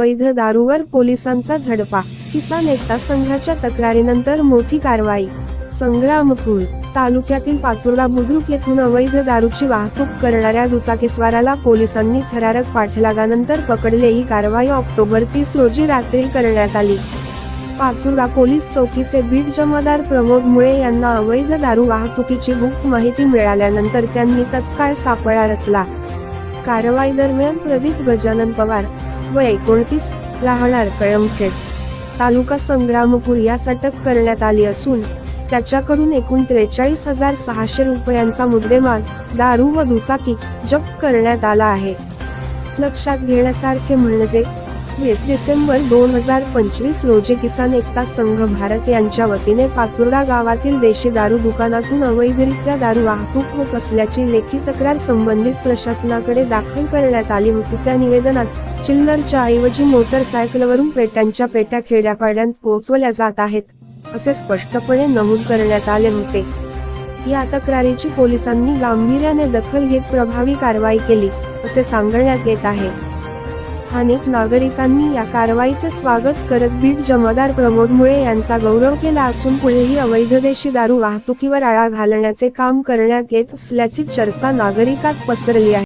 वैध दारूवर पोलिसांचा झडपा किसान एकता संघाच्या तक्रारीनंतर मोठी कारवाई. संग्रामपूर तालुक्यातील पातुर्डा बुद्रुक येथून अवैध दारूची वाहतूक करणाऱ्या दुचाकीस्वाराला पोलिसांनी थरारक पाठलागानंतर पकडले. ही कारवाई ऑक्टोबर तीस रोजी रात्री करण्यात आली. पातुर्डा पोलीस चौकीचे बीट जमादार प्रमोद मुळे यांना अवैध दारू वाहतुकीची गुप्त माहिती मिळाल्यानंतर त्यांनी तत्काळ सापळा रचला. कारवाई दरम्यान प्रदीप गजानन पवार व एकोणतीस राहणार कळमखेड तालुका संग्रामपूर यास अटक करण्यात आली असून त्याच्याकडून एकूण त्रेचाळीस हजार सहाशे रुपयांचा मुद्देमाल दारू व दुचाकी जप्त करण्यात आला आहे. लक्षात घेण्यासारखे म्हणजे वीस डिसेंबर दोन हजार पंचवीस रोजी किसान एकता संघ भारत यांच्या वतीने पातुर्डा गावातील देशी दारू दुकानातून अवैधरित्या दारू वाहतूक होत असल्याची लेखी तक्रार संबंधित प्रशासनाकडे दाखल करण्यात आली होती. त्या निवेदनात चिल्लरच्या ऐवजी मोटरसायकलवरून पेट्यांच्या पेट्या खेड्यापाड्यात पोहोचवल्या जात आहेत असे स्पष्टपणे नमूद करण्यात आले होते. या तक्रारीची पोलिसांनी गांभीर्याने दखल घेत प्रभावी कारवाई केली असे सांगण्यात येत आहे. स्थानिक नागरिकांनी या कारवाईचे स्वागत करत बीट जमादार प्रमोद मुळे यांचा गौरव केला असून पुढेही अवैध देशी दारू वाहतुकीवर आळा घालण्याचे काम करण्यात येत असल्याची चर्चा नागरिकात पसरली आहे.